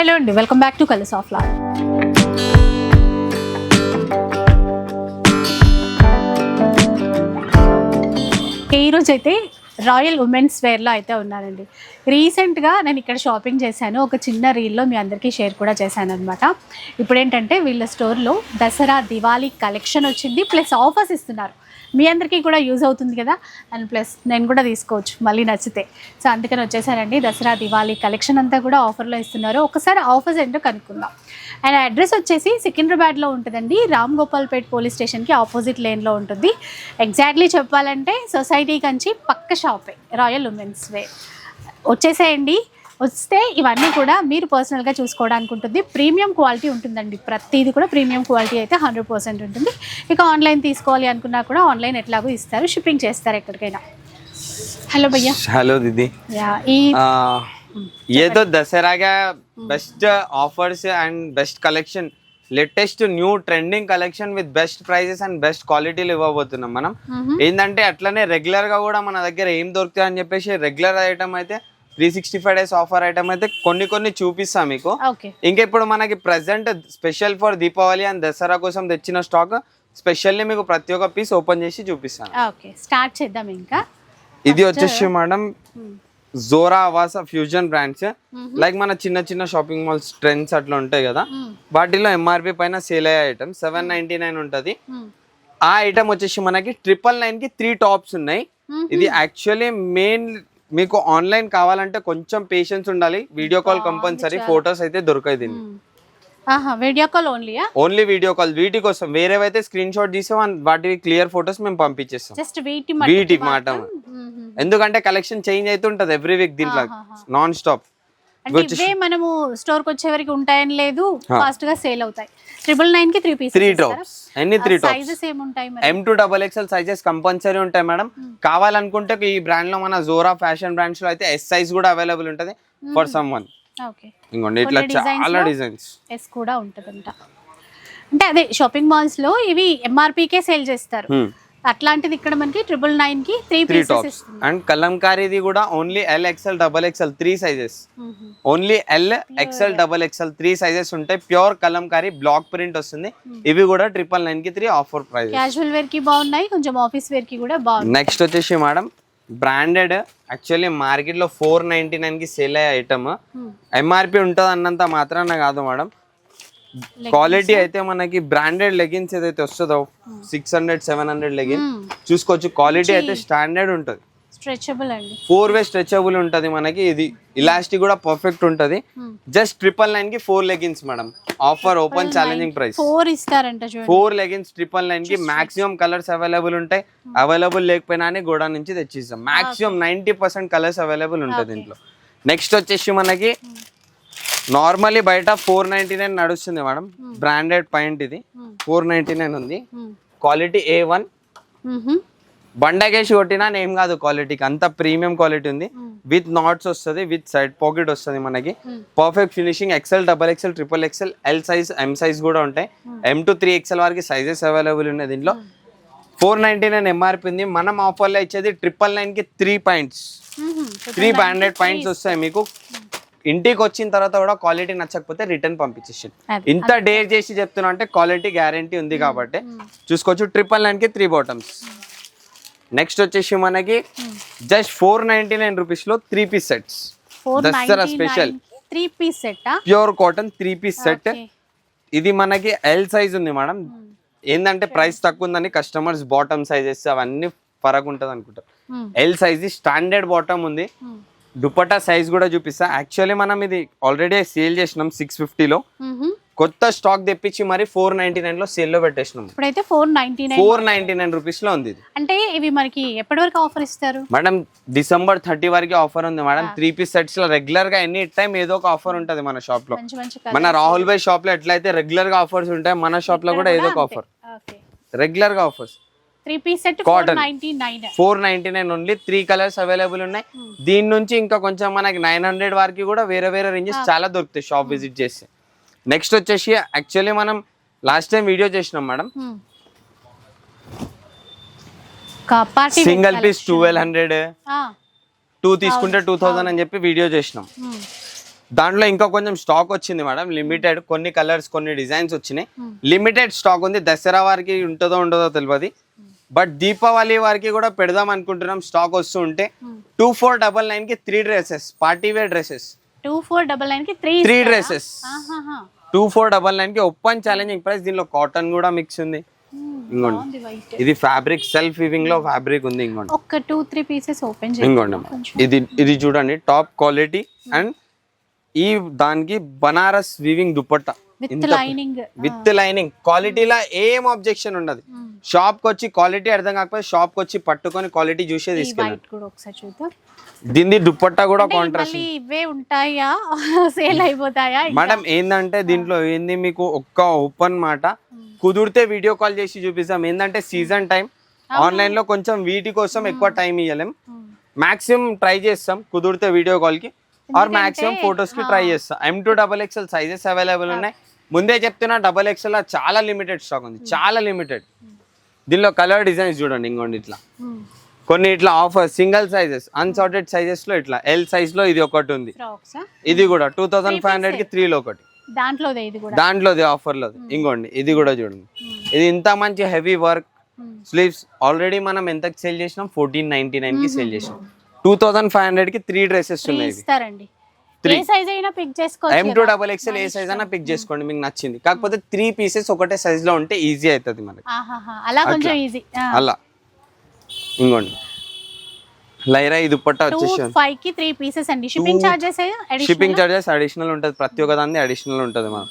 Hello అండి welcome back to colours of lot ఈరోజు అయితే రాయల్ ఉమెన్స్ వేర్లో అయితే ఉన్నానండి. రీసెంట్గా నేను ఇక్కడ షాపింగ్ చేశాను ఒక చిన్న రీల్లో మీ అందరికీ షేర్ కూడా చేశాను అనమాట ఇప్పుడు ఏంటంటే వీళ్ళ స్టోర్లో దసరా దివాళీ కలెక్షన్ వచ్చింది ప్లస్ ఆఫర్స్ ఇస్తున్నారు. మీ అందరికీ కూడా యూజ్ అవుతుంది కదా? అండ్ ప్లస్ నేను కూడా తీసుకోవచ్చు మళ్ళీ నచ్చితే. సో అందుకని వచ్చేసానండి. దసరా దివాళీ కలెక్షన్ అంతా కూడా ఆఫర్లో ఇస్తున్నారు. ఒకసారి ఆఫర్స్ ఏంటో కనుక్కుందాం. అండ్ అడ్రస్ వచ్చేసి సికింద్రాబాద్లో ఉంటుందండి. రామ్ గోపాల్పేట్ పోలీస్ స్టేషన్కి ఆపోజిట్ లేన్లో ఉంటుంది. ఎగ్జాక్ట్లీ చెప్పాలంటే సొసైటీ కంచి పక్క షాపే రాయల్ ఉమెన్స్ వే. వచ్చేసేయండి. వస్తే ఇవన్నీ కూడా మీరు పర్సనల్గా చూసుకోవడానికి ఉంటుంది. ప్రీమియం క్వాలిటీ ఉంటుందండి. ప్రతిది కూడా ప్రీమియం క్వాలిటీ అయితే హండ్రెడ్ పర్సెంట్ ఉంటుంది. ఇక ఆన్లైన్ తీసుకోవాలి అనుకున్నా కూడా ఆన్లైన్ ఎట్లాగో ఇస్తారు. షిప్పింగ్ చేస్తారు ఎక్కడికైనా. హలో భయ్యా. హలో దీది. ఏదో దసరాగా best offers and best collection latest new trending collection with best prices and best క్వాలిటీలు ఇవ్వబోతున్నాం మనం. ఏంటంటే అట్లనే రెగ్యులర్గా కూడా మన దగ్గర ఏం దొరుకుతాయి అని చెప్పేసి రెగ్యులర్ ఐటమ్ అయితే three sixty five days offer item అయితే కొన్ని కొన్ని చూపిస్తాం మీకు. ఇంకా ఇప్పుడు మనకి present special for Deepavali and Dasara కోసం తెచ్చిన స్టాక్ స్పెషల్లీ మీకు ప్రతి ఒక్క పీస్ ఓపెన్ చేసి చూపిస్తాను. ఓకే స్టార్ట్ చేద్దాం ఇంకా. ఇది వచ్చేసి madam Zora Avaasa fusion brands like మన చిన్న చిన్న షాపింగ్ మాల్స్ ట్రెండ్స్ అట్లా ఉంటాయి కదా. వాటిలో ఎంఆర్పి పైన సేల్ అయ్యే ఐటమ్ సెవెన్ నైన్టీ నైన్ ఉంటుంది. ఆ ఐటమ్ వచ్చేసి మనకి ట్రిపుల్ నైన్కి త్రీ టాప్స్ ఉన్నాయి. ఇది యాక్చువల్లీ మెయిన్ మీకు ఆన్లైన్ కావాలంటే కొంచెం పేషెన్స్ ఉండాలి. వీడియో కాల్ కంపల్సరీ ఫొటోస్ అయితే దొరకాయి దీన్ని వీడియో కాల్ ఓన్లీయా ఓన్లీ వీడియో కాల్ వీటి కోసం వేరేవైతే స్క్రీన్ షాట్ తీసాం వాటి క్లియర్ ఫొటోస్ మేము పంపించేస్తాం. జస్ట్ వీటి వీటి మాట ఎందుకంటే కలెక్షన్ చేంజ్ అవుతుంటది ఎవ్రీ వీక్ దీంట్లో. నాన్ స్టాప్ అంటే ఇవే మనము స్టోర్కి వచ్చే వరకు ఉంటాయని లేదు ఫాస్ట్గా సేల్ అవుతాయి. ట్రిపుల్ నైన్కి త్రీ పీసెస్ త్రీ టాప్స్ ఎన్ని త్రీ టాప్స్ సైజెస్ ఏముంటాయి మరి? M to double XL sizes compulsory ఉంటాయి మేడం కావాలనుకుంటే ఈ బ్రాండ్లో మన జోరా ఫ్యాషన్ బ్రాండ్స్లో అయితే ఎస్ సైజ్ కూడా అవైలబుల్ ఉంటది ఫర్ సమ్ వన్ ఓకే ఇంకోండి ఇట్లా చాలా డిజైన్స్ ఎస్ కూడా ఉంటుందంట. అంటే అదే షాపింగ్ మాల్స్లో ఇవి ఎంఆర్పీకే సేల్ చేస్తారు. అట్లాంటిది ఇక్కడ మనకి ట్రిపుల్ నైన్కి త్రీ త్రీ టాప్స్ అండ్ కలంకారీది కూడా only L XL double XL three sizes only L XL double XL three sizes ఉంటాయి ప్యూర్ కలంకారీ బ్లాక్ ప్రింట్ వస్తుంది. ఇవి కూడా ట్రిపుల్ నైన్కి త్రీ ఆఫర్ ప్రైస్ క్యాజువల్ వేర్కి బాగున్నాయి కొంచెం ఆఫీస్ వేర్కి కూడా బాగున్నాయి. నెక్స్ట్ వచ్చేసి మేడం బ్రాండెడ్ యాక్చువల్లీ మార్కెట్లో ఫోర్ నైంటీ నైన్కి సేల్ అయ్యే ఐటమ్ ఎంఆర్పి ఉంటుంది అన్నంత మాత్రాన కాదు మేడం క్వాలిటీ అయితే మనకి బ్రాండెడ్ లెగిన్స్ ఏదైతే వస్తుందో six hundred seven hundred legging చూసుకోవచ్చు. క్వాలిటీ అయితే స్టాండర్డ్ ఉంటుంది. స్ట్రెచబుల్ అండి. ఫోర్ వే స్ట్రెచబుల్ ఉంటుంది మనకి. ఇది ఇలాస్టిక్ కూడా పర్ఫెక్ట్ ఉంటుంది. జస్ట్ ట్రిపుల్ నైన్కి four leggings madam offer open challenging price four ఇస్తారంట ఫోర్ లెగిన్స్ ట్రిపుల్ నైన్కి మాక్సిమం కలర్స్ అవైలబుల్ ఉంటాయి. అవైలబుల్ లేకపోయినా అని గోడా నుంచి తెచ్చిస్తాం. Maximum ninety percent colours available ఉంటుంది దీంట్లో నెక్స్ట్ వచ్చేసి మనకి నార్మల్లీ బయట ఫోర్ నైన్టీ నైన్ నడుస్తుంది మేడం. బ్రాండెడ్ పాయింట్ ఇది. ఫోర్ నైన్టీ నైన్ ఉంది. క్వాలిటీ ఏ వన్ బండకేసి కొట్టినా ఏం కాదు క్వాలిటీకి అంత ప్రీమియం క్వాలిటీ ఉంది. విత్ నాట్స్ వస్తుంది విత్ సైడ్ పాకెట్ వస్తుంది మనకి. Perfect finishing XL double XL triple XL L size M size కూడా ఉంటాయి. ఎం టు త్రీ ఎక్సెల్ వరకు సైజెస్ అవైలబుల్ ఉన్నాయి దీంట్లో. ఫోర్ నైన్టీ నైన్ ఎంఆర్పి ఉంది. మనం ఆఫర్లో ఇచ్చేది ట్రిపుల్ నైన్కి three points three hundred points వస్తాయి మీకు. ఇంటికి వచ్చిన తర్వాత కూడా క్వాలిటీ నచ్చకపోతే రిటర్న్ పంపించేసి. ఇంత డేర్ చేసి చెప్తున్నా అంటే క్వాలిటీ గ్యారంటీ ఉంది కాబట్టి చూసుకోవచ్చు ట్రిపుల్ నైన్కి త్రీ బాటమ్స్ నెక్స్ట్ వచ్చేసి మనకి జస్ట్ ఫోర్ నైన్టీ నైన్ రూపీస్లో three piece sets Dasara special three piece set pure cotton three piece set ఇది మనకి ఎల్ సైజ్ ఉంది మేడం ఏంటంటే ప్రైస్ తక్కువ ఉందని కస్టమర్స్ బాటమ్ సైజెస్ అవన్నీ ఫరక్ ఉంటుంది అనుకుంటారు ఎల్ సైజ్ స్టాండర్డ్ బాటమ్ ఉంది. దుపట్టా సైజ్ కూడా చూపిస్తా. యాక్చువల్లీ మనం ఇది ఆల్రెడీ సేల్ చేసినాం సిక్స్ ఫిఫ్టీలో కొత్త స్టాక్ తెప్పించి మరి ఫోర్ నైన్టీ నైన్లో సేల్లో పెట్టేసినాం. ఇప్పుడైతే four ninety nine four ninety nine రూపీస్లో ఉంది అంటే ఇవి మనకి ఎప్పటి వరకు ఆఫర్ ఇస్తారు? మేడం డిసెంబర్ థర్టీ వరకు ఆఫర్ ఉంది. మేడం త్రీ పీస్ సెట్స్లో రెగ్యులర్గా ఎనీ టైం ఏదో ఒక ఆఫర్ ఉంటుంది మన షాప్లో. మన రాహుల్ భాయ్ షాప్లో ఎట్లయితే రెగ్యులర్గా ఆఫర్స్ ఉంటాయి మన షాప్లో కూడా ఏదో ఒక ఆఫర్ రెగ్యులర్గా offers three piece set nine four ninety nine only three colours available ఉన్నాయి. దీని నుంచి ఇంకా కొంచెం మనకి నైన్ హండ్రెడ్ వరకు కూడా వేరే వేరే రేంజెస్ చాలా దొరుకుతాయి షాప్ విజిట్ చేస్తే. నెక్స్ట్ వచ్చేసి యాక్చువల్లీ మనం లాస్ట్ టైం వీడియో చేసినాం madam single piece twelve hundred two తీసుకుంటే టూ థౌసండ్ అని చెప్పి వీడియో చేసినాం. దాంట్లో ఇంకా కొంచెం స్టాక్ వచ్చింది మేడం లిమిటెడ్ కొన్ని కలర్స్ కొన్ని డిజైన్స్ వచ్చినాయి. Hmm. లిమిటెడ్ స్టాక్ ఉంది. దసరా వారికి ఉంటుందో ఉండదో తెలియదు. బట్ దీపావళి వారికి కూడా పెడదాం అనుకుంటున్నాం. స్టాక్ వస్తూ ఉంటే టూ ఫోర్ డబల్ నైన్కి three dresses party wear dresses. Two four double నైన్కి three three dresses. Two four double నైన్కి ఓపెన్ ఛాలెంజింగ్ ప్రైస్ దీనిలో కాటన్ కూడా మిక్స్ ఉంది. Hmm, ఇంకోండి. బాగుంది white. ఇది ఫ్యాబ్రిక్ సెల్ఫ్ వివింగ్లో ఫ్యాబ్రిక్ ఉంది. ఇంకోండి. ఒక్క టూ త్రీ పీసెస్ ఓపెన్ ఇంకోండి ఇది ఇది చూడండి. టాప్ క్వాలిటీ అండ్ ఈ దానికి Banaras weaving dupatta. With lining. క్వాలిటీలో ఏం అబ్జెక్షన్ ఉండదు. షాప్కి వచ్చి క్వాలిటీ అర్థం కాకపోతే షాప్కి వచ్చి పట్టుకొని క్వాలిటీ చూసే చూద్దాం. దీని దుపట్టా కూడా కాంట్రాస్ట్ ఇవే ఉంటాయా? సేల్ అయిపోతాయా? మేడం ఏంటంటే దీంట్లో ఏంది మీకు ఒక్క ఓపెన్ మాట? కుదిరితే వీడియో కాల్ చేసి చూపిస్తాం. ఏంటంటే సీజన్ టైం ఆన్లైన్లో కొంచెం వీటి కోసం ఎక్కువ టైం ఇవ్వలేం. మాక్సిమం ట్రై చేస్తాం. కుదిరితే వీడియో కాల్కి. ఆర్ మాక్సిమం ఫొటోస్కి ట్రై చేస్తాం. M to double XL sizes available ఉన్నాయి. ముందే చెప్తున్నా డబల్ ఎక్స్ఎల్ చాలా లిమిటెడ్ స్టాక్ ఉంది. చాలా లిమిటెడ్ దీనిలో కలర్ డిజైన్స్ చూడండి ఇంకోండి ఇట్లా. Hmm. కొన్ని ఇట్లా ఆఫర్ సింగిల్ సైజెస్ అన్సార్టెడ్ సైజెస్లో ఇట్లా. ఎల్ సైజ్లో ఇది ఒకటి ఉంది. ఇది కూడా టూ థౌసండ్ ఫైవ్ హండ్రెడ్కి త్రీలో ఒకటి. దాంట్లోదే ఆఫర్లోది ఇంకోండి ఇది కూడా చూడండి. ఇది ఇంత మంచి heavy work Hmm. Sleeves already మనం ఎంతకి సేల్ చేసినాం? ఫోర్టీన్ నైన్టీ నైన్కి సేల్ చేసినాం. టూ థౌసండ్ ఫైవ్ హండ్రెడ్కి త్రీ డ్రెస్సెస్ ఉన్నాయి ఇస్తారండి. ఏ సైజ్ అయినా పిక్ ఎం చేసుకోవచ్చు టూ కదా. డబల్ ఎక్స్ఎల్ ఏ సైజ్ అయినా పిక్ చేసుకోండి మీకు నచ్చింది. కాకపోతే త్రీ పీసెస్ ఒకటే సైజ్లో ఉంటే ఈజీ అవుతుంది మనకి. అలా కొంచెం ఈజీ అలా. ఇంకోండి. లైరా ఇది దుప్పట్టా టూ వచ్చేసి ఫైవ్కి త్రీ పీసెస్ అండి. Shipping charges shipping charges additional ఉంటుంది. ప్రతి ఒక్క దాన్ని అడిషనల్ ఉంటుంది మనం.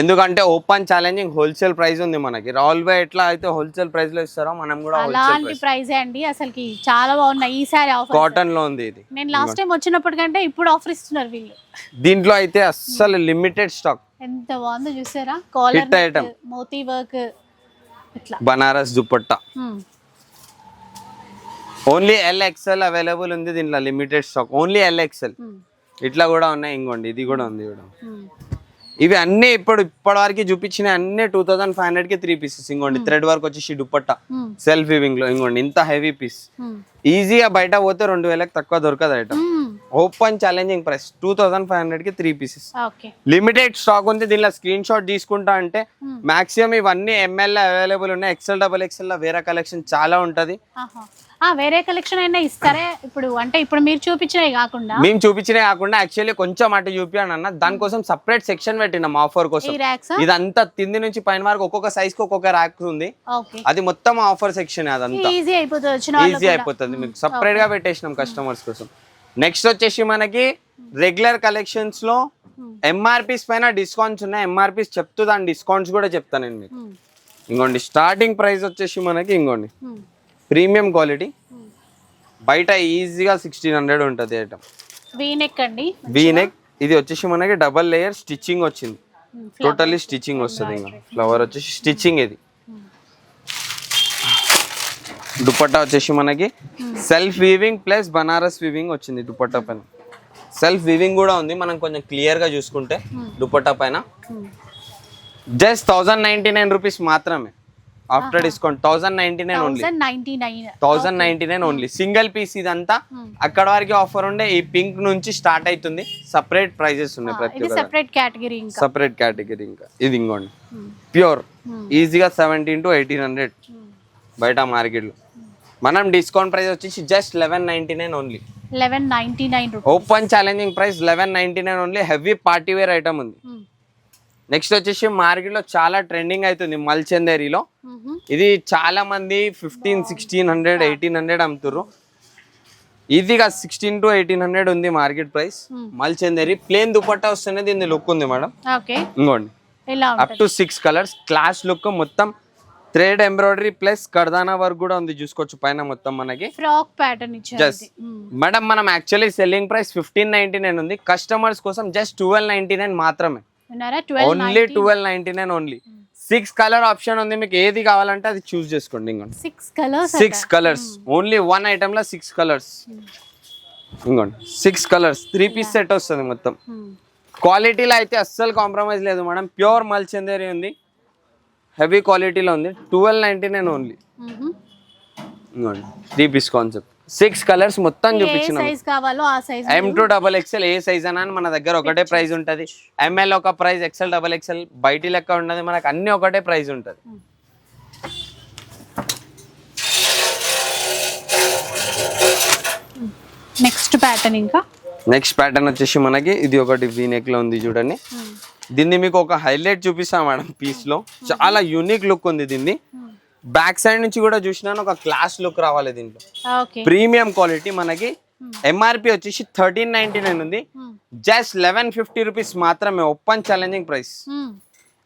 ఎందుకంటే ఓపెన్ ఛాలెంజింగ్ హోల్సేల్ ప్రైస్ ఉంది మనకి. బాయ్ ఎట్లా అయితే హోల్సేల్ ప్రైస్లో ఇస్తారో మనం కూడా అలాంటి ప్రైస్. అండి. అసలుకి చాలా బాగున్నాయి. ఈసారి ఆఫర్ కాటన్లో ఉంది ఇది. నేను లాస్ట్ టైం వచ్చినప్పటికంటే ఇప్పుడు ఆఫర్ ఇస్తున్నారు వీళ్ళు. దీంట్లో అయితే అస్సలు లిమిటెడ్ స్టాక్. ఎంత బాగుందో చూసారా? కాలర్. మోతీ వర్క్ ఇట్లా. Banaras dupatta. Only L XL available ఉంది దీంట్లో limited stock. Only L XL Hmm. ఇట్లా కూడా ఉన్నాయి. ఇంకోండి ఇది కూడా ఉంది కూడా. ఇవి అన్ని ఇప్పుడు ఇప్పటి వరకు చూపించిన అన్ని టూ థౌసండ్ ఫైవ్ హండ్రెడ్కి త్రీ పీసెస్ ఇంకోండి థ్రెడ్ వర్క్ వచ్చేసి Hmm. సెల్ఫ్ వివింగ్లో ఇంకోండి ఇంత హెవీ పీస్ Hmm. ఈజీగా బయట పోతే రెండు వేలకు తక్కువ దొరకదు item Hmm. Open challenging price two thousand five హండ్రెడ్కి త్రీ పీసెస్ లిమిటెడ్ స్టాక్ ఉంది దీనిలో స్క్రీన్ షాట్ తీసుకుంటా అంటే మాక్సిమం ఇవన్నీ ఎంఎల్ అవైలబుల్ ఉన్నాయి. ఎక్సెల్ డబల్ ఎక్సెల్లో వేరే కలెక్షన్ చాలా ఉంటది. వేరే కలెక్షన్ అయినా ఇస్తారే? ఇప్పుడు అంటే ఇప్పుడు మీరు చూపించినవి కాకుండా? మేము చూపించినే కాకుండా యాక్చువల్లీ కొంచెం అటు చూపించాను అన్న దానికోసం సపరేట్ సెక్షన్ పెట్టినాం ఆఫర్ కోసం. ఇదంతా కింది నుంచి పైన వరకు ఒక్కొక్క సైజ్కి ఒక్కొక్క ర్యాక్ ఉంది. అది మొత్తం ఆఫర్ సెక్షన్ అదంతా. ఈజీ అయిపోతుంది ఈజీ అయిపోతుంది. మీకు సపరేట్గా పెట్టేసినాం కస్టమర్స్ కోసం. నెక్స్ట్ వచ్చేసి మనకి రెగ్యులర్ కలెక్షన్స్లో ఎంఆర్పీస్ పైన డిస్కౌంట్స్ ఉన్నాయి. ఎంఆర్పీస్ చెప్తూ దాని డిస్కౌంట్స్ కూడా చెప్తాను నేను మీకు. ఇంకోండి స్టార్టింగ్ ప్రైస్ వచ్చేసి మనకి ఇంకోండి. ప్రీమియం క్వాలిటీ బయట ఈజీగా సిక్స్టీన్ హండ్రెడ్ ఉంటుంది ఐటమ్ వీనెక్ అండి? వీనెక్ ఇది వచ్చేసి మనకి డబల్ లేయర్ స్టిచ్చింగ్ వచ్చింది. టోటల్లీ స్టిచ్చింగ్ వస్తుంది ఇంకా. ఫ్లవర్ వచ్చేసి స్టిచ్చింగ్ ఇది. దుపట్టా వచ్చేసి మనకి self weaving plus Banaras weaving వచ్చింది దుపట్టా పైన. సెల్ఫ్ వీవింగ్ కూడా ఉంది మనం కొంచెం క్లియర్గా చూసుకుంటే దుపట్టా పైన. Just thousand ninety nine rupees మాత్రమే. After discount thousand ninety nine only thousand ninety nine. Thousand ninety nine only single piece ఇదంతా అక్కడ వరకు ఆఫర్ ఉండే ఈ పింక్ నుంచి స్టార్ట్ అవుతుంది. సపరేట్ ప్రైజెస్ ఉన్నాయి ప్రతి సెపరేట్ కేటగిరీ సపరేట్ కేటగిరీ ఇంకా. ఇది ఇంకోండి. ప్యూర్ ఈజీగా సెవెంటీన్ టు ఎయిటీన్ హండ్రెడ్ బయట మార్కెట్లో మనం డిస్కౌంట్ ప్రైస్ వచ్చేసి just eleven ninety nine only eleven ninety nine open challenging price eleven ninety nine only heavy party wear item ఉంది నెక్స్ట్ వచ్చేసి మార్కెట్లో చాలా ట్రెండింగ్ అవుతుంది మల్చందేరిలో. ఇది చాలా మంది fifteen sixteen hundred eighteen hundred అమ్ముతుర్రు. ఈజీగా సిక్స్టీన్ టు ఎయిటీన్ హండ్రెడ్ ఉంది market price mulchanderi plain dupatta వస్తేనే దీని లుక్ ఉంది మేడం. ఇంకోండి. Up to six colours class look మొత్తం థ్రెడ్ ఎంబ్రాయిడరీ ప్లస్ కర్దానా వర్క్ కూడా ఉంది చూసుకోవచ్చు పైన మొత్తం మనకి. ఫ్రాక్ ప్యాటర్న్ జస్ట్ మేడం మనం actually selling price fifteen ninety nine ఉంది. కస్టమర్స్ కోసం జస్ట్ ట్వెల్వ్ నైన్టీ నైన్ మాత్రమే. Only twelve ninety nine only six colour option ఉంది. మీకు ఏది కావాలంటే అది చూస్ చేసుకోండి ఇంకోండి. Six colours six colours only one ఐటమ్లో six colours ఇంకోండి. Six colours three piece set వస్తుంది మొత్తం. క్వాలిటీలో అయితే అస్సలు కాంప్రమైజ్ లేదు మేడం ప్యూర్ మల్చందేరి ఉంది. హెవీ క్వాలిటీలో ఉంది. Twelve ninety nine only. Three piece concept. Six colours మొత్తం చూపించినాం ఎం టూ డబల్ ఎక్స్ఎల్ ఏ సైజ్ అని మన దగ్గర ఒకటే ప్రైస్ ఉంటుంది. ఎంఎల్ ఒక ప్రైస్ ఎక్స్ఎల్ డబల్ ఎక్స్ఎల్ బయటి లెక్క ఉండదు మనకు అన్ని ఒకటే ప్రైస్ ఉంటుంది. నెక్స్ట్ ప్యాటర్న్ ఇంకా? నెక్స్ట్ ప్యాటర్న్ వచ్చేసి మనకి ఇది ఒకటి వీ నెక్లో ఉంది చూడండి. దీన్ని మీకు ఒక హైలైట్ చూపిస్తా మేడం పీస్లో చాలా యూనిక్ లుక్ ఉంది దీన్ని. బ్యాక్ సైడ్ నుంచి కూడా చూసినాను ఒక క్లాస్ లుక్ రావాలి దీంట్లో. ప్రీమియం క్వాలిటీ మనకి. ఎంఆర్పి వచ్చేసి థర్టీన్ నైన్టీ నైన్ ఉంది. జస్ట్ లెవెన్ ఫిఫ్టీ రూపీస్ మాత్రమే open challenging price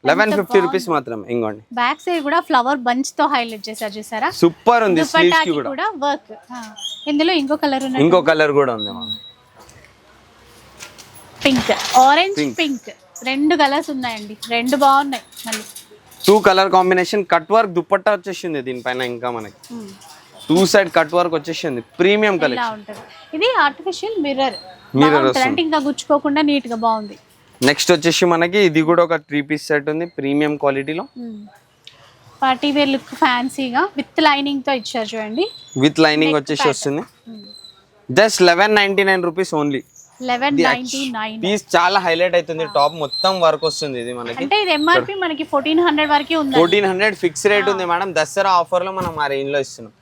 eleven fifty rupees మాత్రమే ఇంకోండి. బ్యాక్ సైడ్ కూడా ఫ్లవర్ బంచ్తో హైలైట్ చేశారు చూసారా? సూపర్ ఉంది స్లీవ్స్కి కూడా. వర్క్ ఇందులో ఇంకో కలర్ ఉన్నది ఇంకో కలర్ కూడా ఉంది పింక్ ఆరెంజ్ పింక్ రెండు కలర్స్ ఉన్నాయండి. రెండు బాగున్నాయి మళ్ళీ. Two colour combination cut work dupatta వచ్చేసింది దీనిపైన ఇంకా మనకి. టూ సైడ్ కట్ వర్క్ వచ్చేసింది. ప్రీమియం కలెక్షన్ ఉంటది. ఇది ఆర్టిఫిషియల్ మిర్రర్ Mirror అంటే ఇంకా గుచ్చుకోకుండా నీట్గా బాగుంది. నెక్స్ట్ వచ్చేసి మనకి ఇది కూడా ఒక త్రీ పీస్ సెట్ ఉంది. ప్రీమియం క్వాలిటీలో పార్టీ వేర్ లుక్ ఫ్యాన్సీగా విత్ లైనింగ్తో ఇచ్చారు చూడండి. విత్ లైనింగ్ వచ్చేసి వస్తుంది. Just eleven ninety nine rupees only eleven ninety nine piece చాలా హైలైట్ అవుతుంది. టాప్ మొత్తం వర్క్ వస్తుంది ఇది మనకి. అంటే ఇది ఎంఆర్పి మనకి ఫోర్టీన్ హండ్రెడ్ వరకే ఉంది ఫోర్టీన్ హండ్రెడ్ ఫిక్స్ రేట్ ఉంది మేడం దసరా ఆఫర్లో మనం ఆ రేంజ్లో ఇస్తున్నాం.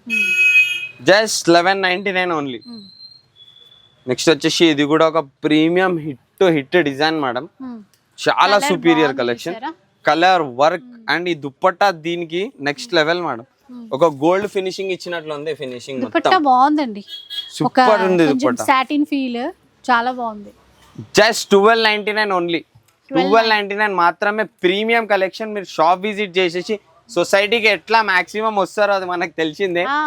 Just eleven ninety nine only next వచ్చేసి ఇది కూడా ఒక premium hit hit design madam చాలా superior collection? Colour work and ఈ దుప్పట్టా దీనికి నెక్స్ట్ లెవెల్ మేడం ఒక గోల్డ్ ఫినిషింగ్ ఇచ్చినట్లు ఉంది ఫినిషింగ్ బాగుందండి. సూపర్ ఉంది దుప్పట్టా. సాటిన్ ఫీల్ చాలా బాగుంది. Just twelve ninety nine only twelve ninety nine మాత్రమే ప్రీమియం కలెక్షన్ మీరు షాప్ విజిట్ చేసేసి సొసైటీకి ఎట్లా మాక్సిమం వస్తారో అది మనకు తెలిసిందే. ఆ,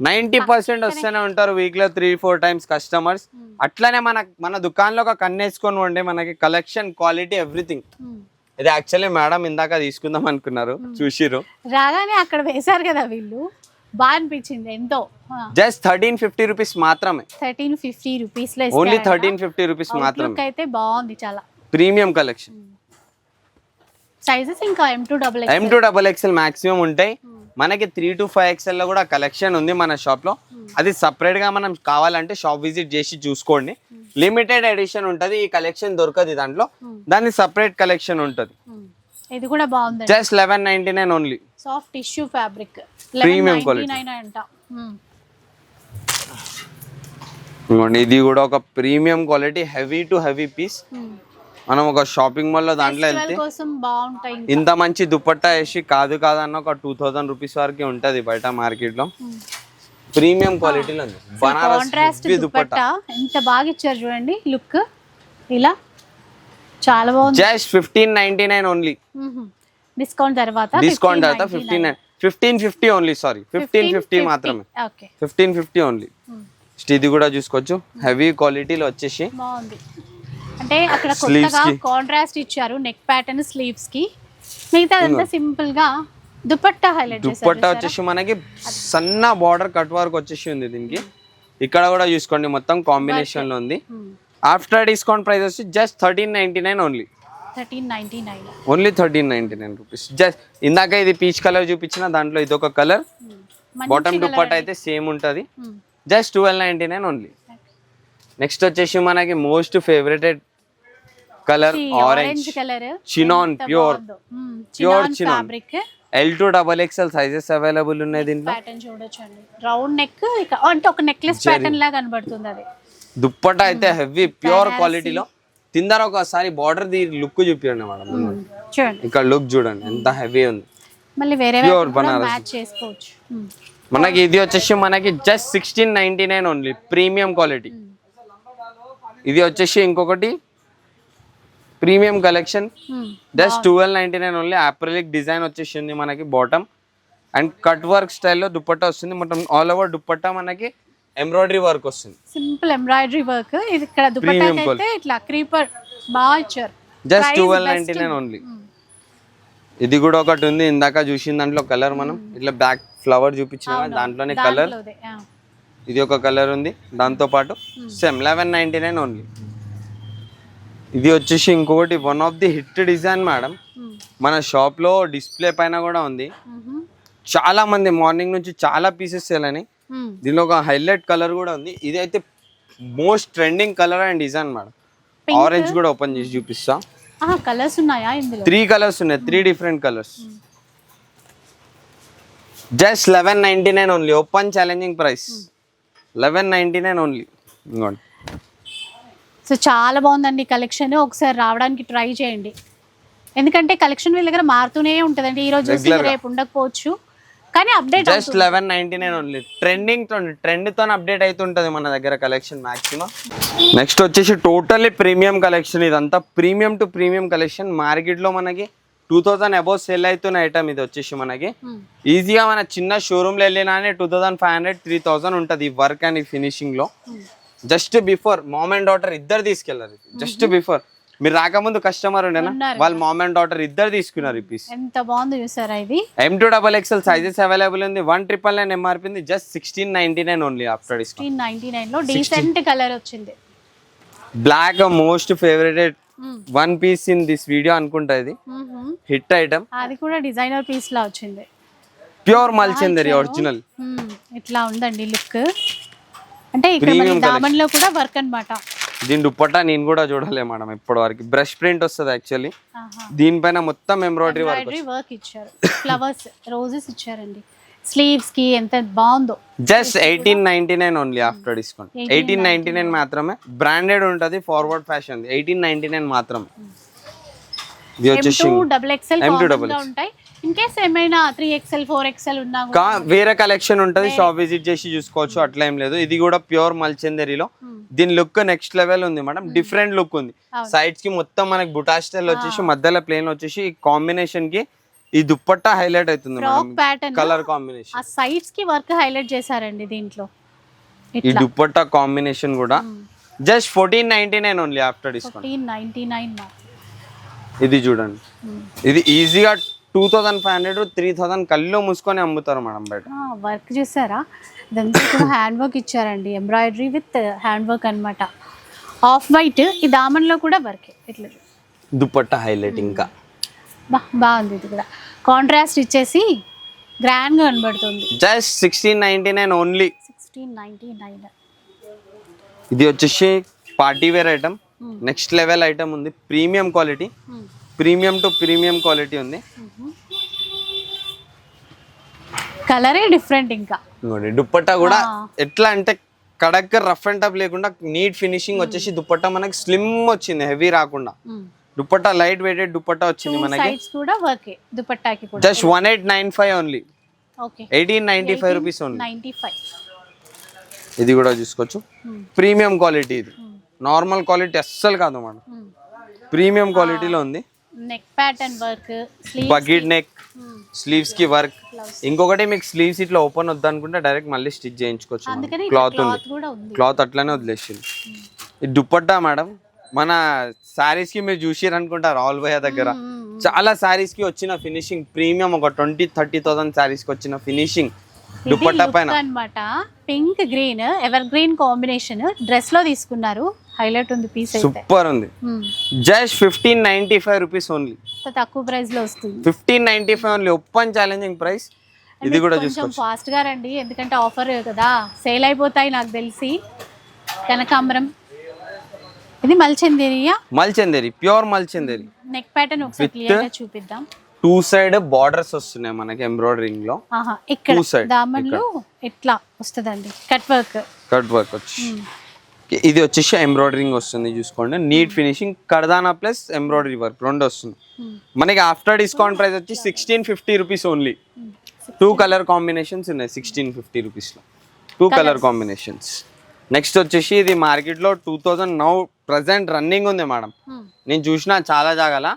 నైంటీ పర్సెంట్ వస్తూనే ఉంటారు వీక్లో త్రీ ఫోర్ టైమ్స్ కస్టమర్స్ అట్లనే మన మన దుకాణంలో ఒక కన్నేసుకొని ఉండే మనకి కలెక్షన్ క్వాలిటీ ఎవ్రీథింగ్. ఇది యాక్చువల్లీ మేడం ఇందాక తీసుకుందాం అనుకున్నారు. చూసిరు రాగానే అక్కడ వేశారు కదా వీళ్ళు. బాగా అనిపించింది ఎంతో. జస్ట్ థర్టీన్ ఫిఫ్టీ రూపీస్ మాత్రమే. థర్టీన్ ఫిఫ్టీ రూపీస్లో ఓన్లీ థర్టీన్ ఫిఫ్టీ రూపీస్ మాత్రమే. అయితే బాగుంది చాలా. ప్రీమియం కలెక్షన్ సైజెస్ ఇంకా M to double M to double XL maximum ఉంటాయి. మనకి త్రీ టు ఫైవ్ ఎక్స్ఎల్లో కూడా కలెక్షన్ ఉంది మన షాప్లో అది సపరేట్గా మనం కావాలంటే షాప్ విజిట్ చేసి చూసుకోండి. లిమిటెడ్ ఎడిషన్ ఉంటది ఈ కలెక్షన్ దొరకదు దాంట్లో. దాని సపరేట్ కలెక్షన్ ఉంటది. ఇది కూడా బాగుందండి. Just eleven ninety nine only soft tissue fabric. quality. Nine అంట. ఇది కూడా ఒక premium quality heavy to heavy piece. మనం ఒక షాపింగ్ మాల్లో దాంట్లో వెళ్తే. ఇంత మంచి దుపట్టా వేసి కాదు కాదన్న ఒక టూ థౌసండ్ రూపీస్ వరకు ఉంటది బయట మార్కెట్లో ప్రీమియం క్వాలిటీలో ఉంది. బనారస్ కాంట్రాస్ట్ దుపట్టా. ఎంత బాగా ఇచ్చారు చూడండి లుక్. ఇలా. చాలా బాగుంది. Just fifteen ninety nine only discount తర్వాత డిస్కౌంట్ తర్వాత fifteen fifteen fifty only sorry fifteen fifty మాత్రమే. ఫిఫ్టీన్ ఫిఫ్టీ ఓన్లీ ఇది కూడా చూసుకోవచ్చు. హెవీ క్వాలిటీలో వచ్చేసి బాగుంది. అంటే అక్కడ కొత్తగా. కాంట్రాస్ట్ ఇచ్చారు నెక్ ప్యాటర్న్ స్లీవ్స్కి. మిగతా అంతా సింపుల్గా దుపట్టా హైలైట్ చేశారు దుప్పట్టా వచ్చేసి మనకి సన్న బార్డర్ కట్ వర్క్ వచ్చేసి ఉంది దీనికి. ఇక్కడ కూడా చూసుకోండి మొత్తం కాంబినేషన్లో ఉంది. ఆఫ్టర్ డిస్కౌంట్ ప్రైస్ వచ్చి just thirteen ninety nine only thirteen ninety nine. Only thirteen ninety nine rupees. Just ఇందాక ఇది పీచ్ కలర్ చూపించిన దాంట్లో ఇది ఒక కలర్ బాటమ్ దుప్పట్టా అయితే సేమ్ ఉంటుంది. Just twelve ninety nine only next వచ్చేసి మనకి most favourited colour orange colour chinon pure chinon chinon. Fabric L to double XL sizes available ఉన్నాయి దీంట్లో. ప్యాటర్న్ చూడొచ్చండి. రౌండ్ నెక్ అంటే ఒక నెక్లెస్ ప్యాటర్న్ లాగా కనబడుతుంది అది. దుప్పట్టా అయితే హెవీ ప్యూర్ క్వాలిటీలో తిందర ఒకసారి? బార్డర్ ది లుక్ చూపించండి మేడం. చూడండి. ఇక్కడ లుక్ చూడండి. ఎంత హెవీ ఉంది. మళ్ళీ వేరే Pure బనారస్. చేసుకోవచ్చు. మనకి ఇది వచ్చేసి మనకి just sixteen ninety nine only premium quality. ఇది వచ్చేసి ఇంకొకటి. Premium collection. Just twelve ninety nine only applique design వచ్చేసింది మనకి బాటమ్ అండ్ కట్ వర్క్ స్టైల్లో దుప్పట్టా వస్తుంది. మొత్తం ఆల్ ఓవర్ దుప్పట్టా మనకి ఎంబ్రాయిడరీ వర్క్ వస్తుంది. Simple embroidery work. ఇది ఇక్కడ దుపట్టాకి Premium అయితే ఇట్లా క్రీపర్ బాగా ఇచ్చారు. Just twelve ninety nine only. ఇది కూడా ఒకటి ఉంది. ఇందాక చూసిన దాంట్లో కలర్ మనం ఇట్లా బ్యాక్ ఫ్లవర్ చూపించిన దాంట్లోనే కలర్. ఇది ఒక కలర్ ఉంది. దాంతో పాటు same eleven ninety nine only ఇది వచ్చేసి ఇంకొకటి one of the hit design madam. మన షాప్లో డిస్ప్లే పైన కూడా ఉంది. మ్మ్. చాలా మంది మార్నింగ్ నుంచి చాలా పీసెస్ సేల్ దీనిలో ఒక హైలైట్ కలర్ కూడా ఉంది. ఇది అయితే most trending colour and design madam. Orange కూడా ఓపెన్ చేసి చూపిస్తా. కలర్స్ ఉన్నాయా ఇందులో? త్రీ కలర్స్ ఉన్నాయి. Three different colours just eleven ninety nine only open challenging price eleven ninety nine only ఇంకోండి సో చాలా బాగుందండి కలెక్షన్ ఒకసారి రావడానికి ట్రై చేయండి. ఎందుకంటే కలెక్షన్ వీళ్ళ దగ్గర మారుతూనే ఉంటుందండి. ఈ రోజు. రేపు ఉండకపోవచ్చు. కానీ update just eleven ninety nine only trending ట్రెండ్తో update అవుతుంటది మన దగ్గర కలెక్షన్ మాక్సిమం నెక్స్ట్ వచ్చేసి టోటల్లీ ప్రీమియం కలెక్షన్ ఇదంతా. ప్రీమియం టు ప్రీమియం కలెక్షన్ మార్కెట్లో మనకి టూ థౌసండ్ అబౌవ్ సెల్ అవుతున్న ఐటమ్ ఇది వచ్చేసి మనకి. ఈజీగా మన చిన్న షోరూమ్లో వెళ్ళినానే two thousand five hundred three thousand ఉంటుంది work and ఫినిషింగ్లో. Just before mom and daughter ఇద్దరు తీసుకెళ్ళారు. జస్ట్ బిఫోర్ మీరు రాకముందు కస్టమర్ ఉండేనా. వాళ్ళు మామ్ అండ్ డాటర్ ఇద్దరు తీసుకున్నారు ఈ పీస్ ఎంత బాగుంది చూసారా ఇది? M to double XL sizes available ఉంది. వన్ ట్రిపుల్ నైన్ ఎంఆర్పి ఉంది just sixteen ninety nine only after discount fifteen ninety నైన్లో డీసెంట్ కలర్ వచ్చింది. Black most favourite. One piece in this video అనుకుంటా ఇది. హిట్ ఐటమ్ అది కూడా designer piece లా వచ్చింది. Pure mulchanderi original. ఇట్లా ఉందండి లుక్. అంటే ఇక్కడ దామన్లో కూడా వర్క్ అన్నమాట. దీని దుప్పట్టా నేను కూడా చూడలే మేడం ఇప్పటి వరకు బ్రష్ ప్రింట్ వస్తుంది యాక్చువల్లీ దీనిపైన మొత్తం ఎంబ్రాయిడరీ వర్క్ ఇచ్చారు. ఫ్లవర్స్ రోజెస్ ఇచ్చారండి. స్లీవ్స్కి ఎంత బాగుందో. Just eighteen ninety nine only after discount eighteen ninety nine మాత్రమే. బ్రాండెడ్ ఉంటుంది forward fashion eighteen ninety nine మాత్రమే. డబుల్ ఎక్స్ఎల్ M2 double గా ఉంటాయి. ఏమైనా త్రీ ఎక్స్ఎల్ ఫోర్ ఎక్స్ఎల్ ఉన్నా వేరే కలెక్షన్ ఉంటుంది షాప్ విజిట్ చేసి చూసుకోవచ్చు అట్లా ఏం లేదు. ఇది కూడా ప్యూర్ మల్చందరిలో దీని లుక్ నెక్స్ట్ లెవెల్ ఉంది మేడం డిఫరెంట్ లుక్ ఉంది. సైడ్స్కి మొత్తం మనకి బుటా స్టైల్ వచ్చేసి మధ్యలో ప్లేన్ వచ్చేసి కాంబినేషన్కి ఈ దుప్పట్టా హైలైట్ అవుతుంది మేడం కలర్ కాంబినేషన్ ఆ? సైడ్స్కి వర్క్ హైలైట్ చేశారండి దీంట్లో. ఈ దుప్పట్టా కాంబినేషన్ కూడా. Just fourteen ninety nine only after discount ఇది చూడండి. ఇది ఈజీగా two thousand five hundred three thousand కళ్ళు మూసుకొని అమ్ముతారు మేడం బయట. వర్క్ చూసారా ఇదంతా కూడా హ్యాండ్ వర్క్ ఇచ్చారండి. ఎంబ్రాయిడరీ విత్ హ్యాండ్ వర్క్ అన్నమాట. ఆఫ్ వైట్ ఈ దామన్లో కూడా వర్క్. ఇట్లా. దుప్పట్టా హైలైట్ ఇంకా. బాగుంది ఇది కూడా. కాంట్రాస్ట్ ఇచ్చేసి గ్రాండ్గా కనబడుతుంది. Just sixteen ninety nine only sixteen ninety nine ఇది వచ్చేసి party wear item. Next level item ఉంది. Premium quality. Premium to premium quality ఉంది. కలరే డిఫరెంట్ ఇంకా. ఇంకోటి దుప్పట్టా కూడా. ఎట్లా అంటే కడక్ రఫ్ అండ్ టఫ్ లేకుండా నీట్ ఫినిషింగ్ వచ్చేసి దుప్పట్టా మనకి స్లిమ్ వచ్చింది హెవీ రాకుండా. దుప్పట్టా లైట్ వెయిటెడ్ దుప్పట్టా వచ్చింది మనకి. కూడా వర్క్ దుపట్టాకి కూడా. Just one eight nine five only okay eighteen ninety five rupees only ninety five ఇది కూడా చూసుకోవచ్చు. ప్రీమియం క్వాలిటీ ఇది. నార్మల్ క్వాలిటీ అస్సలు కాదు మేడం. ప్రీమియం క్వాలిటీలో ఉంది. Neck pattern work bucket neck స్లీవ్స్కి work ఇంకొకటి మీకు స్లీవ్స్ ఇట్లా ఓపెన్ వద్దనుకుంటే డైరెక్ట్ మళ్ళీ స్టిచ్ చేయించుకోవచ్చు క్లాత్ ఉంది. క్లాత్ అట్లానే వదిలేసింది. ఇది దుప్పట్టా మేడం? మన సారీస్కి మీరు చూసిరు అనుకుంటారు ఆల్ భయ దగ్గర చాలా సారీస్కి వచ్చిన ఫినిషింగ్ ప్రీమియం ఒక ట్వంటీ థర్టీ థౌసండ్ సారీస్కి వచ్చిన ఫినిషింగ్ దుప్పట్టా పైన. అన్నమాట. Pink green ever green combination డ్రెస్లో తీసుకున్నారు. హైలైట్ ఉంది పీస్ అయితే. సూపర్ ఉంది. Just fifteen ninety five rupees only తక్కువ ప్రైస్లో వస్తుంది. Fifteen ninety five only open challenging price ఇది కూడా కొంచెం ఫాస్ట్గా రండి ఎందుకంటే ఆఫర్ కదా. సేల్ అయిపోతాయి నాకు తెలిసి. కనకాంబరం. ఇది మల్చందేరియా మల్చందేరి ప్యూర్ మల్చందేరి. నెక్ ప్యాటర్న్ ఒకసారి క్లియర్గా చూపిద్దాం. టూ సైడ్ బార్డర్స్ వస్తున్నాయి మనకి ఎంబ్రాయిడరింగ్లో. ఆహా ఇక్కడ దామన్లో ఎట్లా వస్తుందండి? కట్ వర్క్ కట్ వర్క్ వచ్చి. ఇది వచ్చేసి ఎంబ్రాయిడరింగ్ వస్తుంది చూసుకోండి. నీట్ ఫినిషింగ్ కడదానా ప్లస్ ఎంబ్రాయిడరీ వర్క్ రెండు వస్తుంది. మనకి ఆఫ్టర్ డిస్కౌంట్ ప్రైస్ వచ్చి sixteen fifty rupees only two colour combinations ఉన్నాయి సిక్స్టీన్ ఫిఫ్టీ రూపీస్లో టూ కలర్ కాంబినేషన్స్ నెక్స్ట్ వచ్చేసి ఇది మార్కెట్లో two thousand now present running ఉంది మేడం. నేను చూసిన చాలా జాగాల.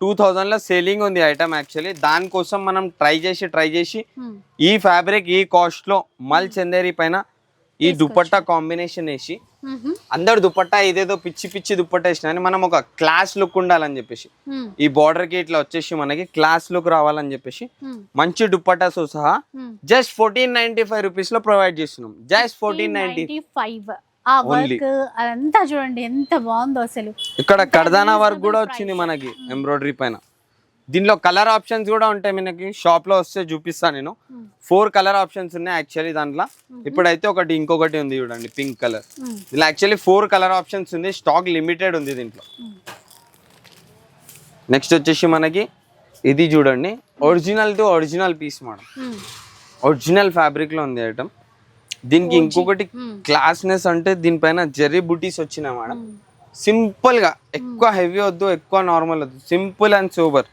టూ థౌజండ్లో సేలింగ్ ఉంది ఐటమ్ యాక్చువల్లీ దానికోసం మనం ట్రై చేసి ట్రై చేసి ఈ ఫ్యాబ్రిక్ ఈ కాస్ట్లో మల్ చందేరి పైన ఈ దుపట్టా కాంబినేషన్ వేసి అందరు దుపట్టా ఇదేదో పిచ్చి పిచ్చి దుపట్టా వేసిన అని మనం ఒక క్లాస్ లుక్ ఉండాలని చెప్పేసి ఈ బార్డర్కి ఇట్లా వచ్చేసి మనకి క్లాస్ లుక్ రావాలని చెప్పేసి మంచి దుపట్టాతో సహా జస్ట్ ఫోర్టీన్ నైన్టీ ఫైవ్ రూపీస్లో ప్రొవైడ్ చేస్తున్నాం. జస్ట్ ఫోర్టీన్ నైన్టీ ఫైవ్ ఆ వర్క్ అదంతా చూడండి ఎంత బాగుందో అసలు. ఇక్కడ కడదానా వర్క్ కూడా వచ్చింది మనకి ఎంబ్రాయిడరీ పైన. దీనిలో కలర్ ఆప్షన్స్ కూడా ఉంటాయి మనకి. షాప్లో వస్తే చూపిస్తాను నేను. ఫోర్ కలర్ ఆప్షన్స్ ఉన్నాయి యాక్చువల్లీ దాంట్లో. ఇప్పుడైతే ఒకటి ఇంకొకటి ఉంది చూడండి పింక్ కలర్. దీనిలో యాక్చువల్లీ ఫోర్ కలర్ ఆప్షన్స్ ఉంది స్టాక్ లిమిటెడ్ ఉంది దీంట్లో. నెక్స్ట్ వచ్చేసి మనకి ఇది చూడండి original to original piece madam original ఫ్యాబ్రిక్లో ఉంది ఐటమ్. దీనికి ఇంకొకటి క్లాస్నెస్ అంటే దీనిపైన జెర్రీ బుటీస్ వచ్చినాయి మేడం. సింపుల్గా ఎక్కువ హెవీ వద్దు ఎక్కువ నార్మల్ వద్దు. Simple and super.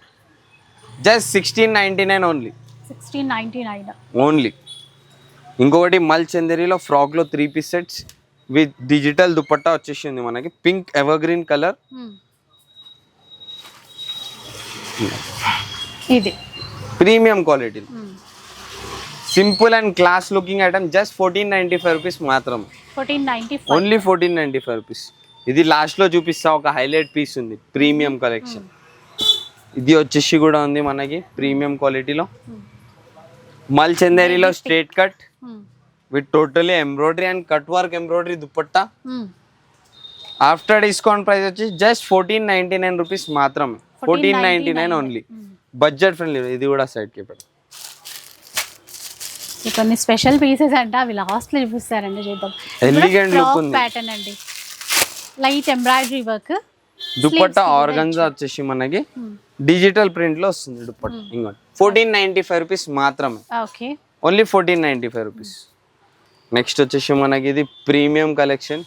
Just sixteen ninety nine only sixteen ninety nine only ఇంకొకటి మల్ చందేరిలో ఫ్రాక్లో three piece sets with digital dupatta వచ్చేసింది మనకి. పింక్ ఎవర్ గ్రీన్ కలర్ ఇది. Premium quality simple and class looking item just fourteen ninety five rupees మాత్రం. Fourteen ninety only fourteen ninety five rupees ఇది లాస్ట్లో చూపిస్తా ఒక హైలైట్ పీస్ ఉంది. Premium collection ఇది వచ్చేసి కూడా ఉంది మనకి ప్రీమియం క్వాలిటీలో. మల్ చందేరిలో straight cut with totally embroidery and cut work embroidery dupatta after discount price వచ్చి just fourteen ninety nine rupees మాత్రమే fourteen ninety nine only budget friendly ఇది కూడా సైడ్కి పెట్టు కొన్ని స్పెషల్ పీసెస్ అంట అవి లాస్ట్లో చూపిస్తారండి చూద్దాం. Elegant look ఉంది. ప్యాటర్న్ అండి. Light embroidery work dupatta organza వచ్చేసి మనకి డిజిటల్ ప్రింట్లో వస్తుంది దుపట్టా. ఇంకోటి. ఫోర్టీన్ నైన్టీ ఫైవ్ రూపీస్ మాత్రమే only fourteen ninety five rupees next వచ్చేసి మనకి ఇది premium collection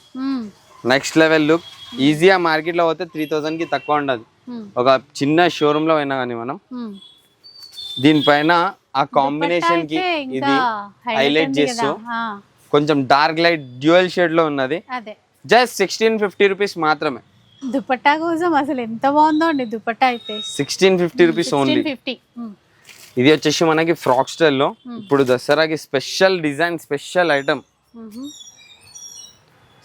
next level look ఈజీగా మార్కెట్లో పోతే త్రీ కి తక్కువ ఉండదు. ఒక చిన్న షోరూమ్లో అయినా కానీ మనం. దీనిపైన ఆ కాంబినేషన్కి ఇది హైలైట్ చేస్తూ కొంచెం డార్క్ లైట్ డ్యూయల్ షేడ్లో ఉన్నది. జస్ట్ సిక్స్టీన్ ఫిఫ్టీ రూపీస్ మాత్రమే. దుపట్టా కోసం అసలు ఎంత బాగుందో అండి దుపట్టా అయితే. Sixteen fifty rupees only fifty ఇది వచ్చేసి మనకి ఫ్రాక్ స్టైల్లో. ఇప్పుడు దసరాకి special design special item.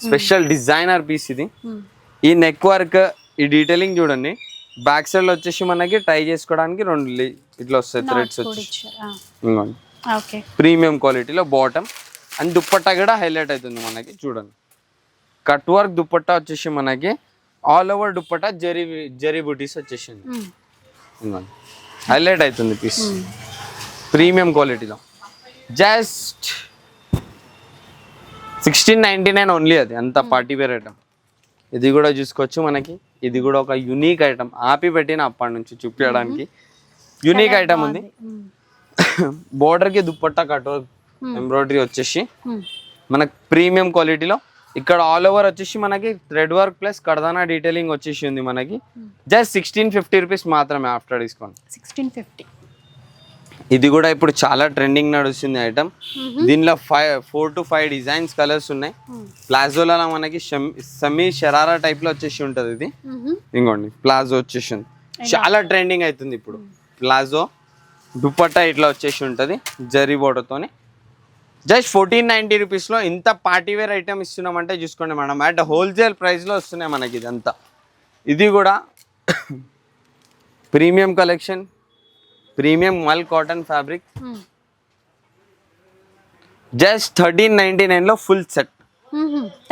Special designer piece ఇది. ఈ నెక్ వర్క్ ఈ డీటెయిలింగ్ చూడండి. బ్యాక్ సైడ్లో వచ్చేసి మనకి టై చేసుకోవడానికి రెండు ఇట్లా వస్తాయి థ్రెడ్స్ వచ్చి ప్రీమియం క్వాలిటీలో బాటమ్ అండ్ దుప్పట్టా కూడా హైలైట్ అవుతుంది మనకి చూడండి. కట్ వర్క్ దుప్పట్టా వచ్చేసి మనకి ఆల్ ఓవర్ దుప్పట్టా జరీ జరీ బుటీస్ వచ్చేసింది. హైలైట్ అవుతుంది పీస్. ప్రీమియం క్వాలిటీలో. Just sixteen ninety nine only అది. అంత పార్టీ వేర్ ఐటమ్. ఇది కూడా చూసుకోవచ్చు మనకి. ఇది కూడా ఒక యునీక్ ఐటమ్ ఆపి పెట్టిన అప్పటి నుంచి చూపించడానికి యునీక్ ఐటమ్ ఉంది. border కి దుప్పట్టా కట్ ఎంబ్రాయిడరీ వచ్చేసి. మనకి ప్రీమియం క్వాలిటీలో ఇక్కడ ఆల్ ఓవర్ వచ్చేసి మనకి థ్రెడ్ వర్క్ ప్లస్ కడదానా డీటెయిలింగ్ వచ్చేసి ఉంది మనకి జస్ట్ సిక్స్టీన్ ఫిఫ్టీ రూపీస్ మాత్రమే ఆఫ్టర్ డిస్కౌంట్ సిక్స్టీన్ ఫిఫ్టీ ఇది కూడా ఇప్పుడు చాలా ట్రెండింగ్ నడుస్తుంది ఐటమ్ దీనిలో five four to five designs colours ఉన్నాయి. ప్లాజోలో మనకి సెమీ షరారా టైప్లో వచ్చేసి ఉంటది ఇది. ఇంకోండి ప్లాజో వచ్చేసింది. చాలా ట్రెండింగ్ అవుతుంది ఇప్పుడు. ప్లాజో దుపట్టా ఇట్లా వచ్చేసి ఉంటుంది. జరీ బోర్డర్తోని జస్ట్ ఫోర్టీన్ నైంటీ రూపీస్లో ఇంత పార్టీ వేర్ ఐటమ్ ఇస్తున్నామంటే చూసుకోండి మేడం. అట్ హోల్సేల్ ప్రైస్లో వస్తున్నాయి మనకి ఇదంతా. ఇది కూడా ప్రీమియం కలెక్షన్ ప్రీమియం మల్ cotton fabric. Just thirteen ninety నైన్లో full set.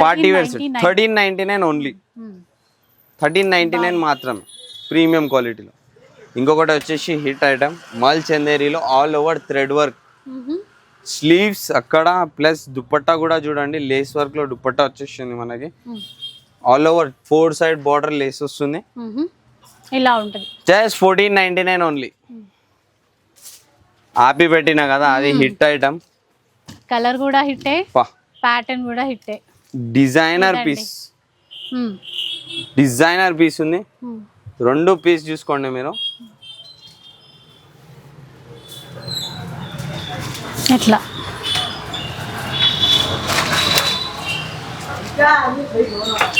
Party wear set thirteen ninety nine only thirteen ninety nine మాత్రమే. ప్రీమియం క్వాలిటీలో. ఇంకొకటి వచ్చేసి హిట్ ఐటమ్ మల్ చందేరిలో all over thread work sleeves అక్కడ ప్లస్ దుపట్టా కూడా చూడండి లేస్ వర్క్లో దుపట్టా వచ్చేసింది మనకి. All over four side border lace వస్తుంది. ఇలా ఉంటుంది. Just fourteen ninety nine only ఆపి పెట్టిన కదా అది హిట్ ఐటమ్. కలర్ కూడా హిట్టే పా. ప్యాటర్న్ కూడా హిట్టే. డిజైనర్ పీస్ డిజైనర్ పీస్ ఉంది. రెండు పీస్ చూసుకోండి మీరు. ఎట్లా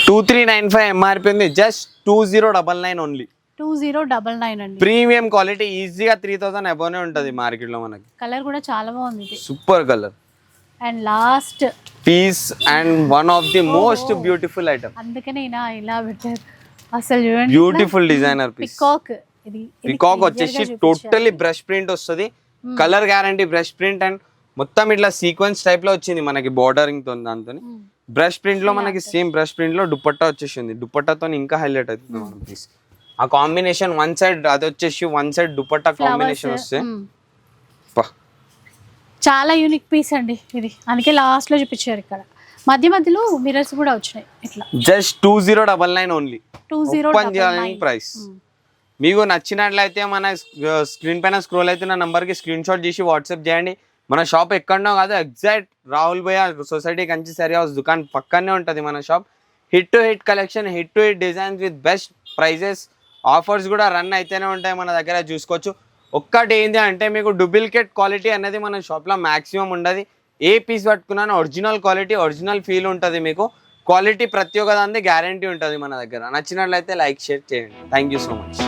two three nine five MRP ఉంది. Just two zero double nine only two zero double nine అండి. ప్రీమియం క్వాలిటీ ఈజీగా త్రీ థౌసండ్ అబోనే ఉంటుంది మార్కెట్లో మనకి. కలర్ కూడా చాలా బాగుంది ఇది. Super colour and last piece and one of the most beautiful item అందుకనే ఇలా ఇలా పెట్టారు. అసలు చూడండి. బ్యూటిఫుల్ డిజైనర్ పీస్ పికాక్ ఇది పికాక్ వచ్చేసి. టోటల్లీ బ్రష్ ప్రింట్ వస్తుంది. Colour guarantee brush print and మొత్తం ఇట్లా సీక్వెన్స్ టైప్లో వచ్చింది మనకి బోర్డరింగ్తో దాంతో Hmm. బ్రష్ ప్రింట్లో మనకి సేమ్ బ్రష్ ప్రింట్లో దుపట్టా వచ్చేసింది. దుపట్టాతో ఇంకా హైలైట్ అవుతుంది మన పీస్ ఆ కాంబినేషన్ వన్ సైడ్ అది వచ్చేసి వన్ సైడ్ దుపట్టా కాంబినేషన్ వస్తే. పా. చాలా యూనిక్ పీస్ అండి ఇది. అందుకే లాస్ట్లో చూపించారు ఇక్కడ. మధ్య మధ్యలో మిరర్స్ కూడా వచ్చినాయి ఇట్లా. Just two zero double nine only two zero price మీకు నచ్చినట్లయితే మన స్క్రీన్ పైన స్క్రోల్ అయితే నా నంబర్కి స్క్రీన్ షాట్ చేసి వాట్సాప్ చేయండి. మన షాప్ ఎక్కడనో కాదు ఎగ్జాక్ట్ రాహుల్ భయ్య సొసైటీ కంచి సరి హౌస్ దుకాన్ పక్కనే ఉంటుంది మన shop. Hit to hit collection hit to hit designs with best prices. Offers కూడా రన్ అయితేనే ఉంటాయి మన దగ్గర చూసుకోవచ్చు. ఒక్కటి ఏంటి అంటే మీకు డూప్లికేట్ క్వాలిటీ అనేది మన షాప్లో మ్యాక్సిమం ఉండదు. ఏ పీస్ పట్టుకున్నాను ఒరిజినల్ క్వాలిటీ ఒరిజినల్ ఫీల్ ఉంటుంది మీకు. క్వాలిటీ ప్రతి ఒక్క దాని గ్యారంటీ ఉంటుంది మన దగ్గర. నచ్చినట్లయితే లైక్ షేర్ చేయండి. Thank you so much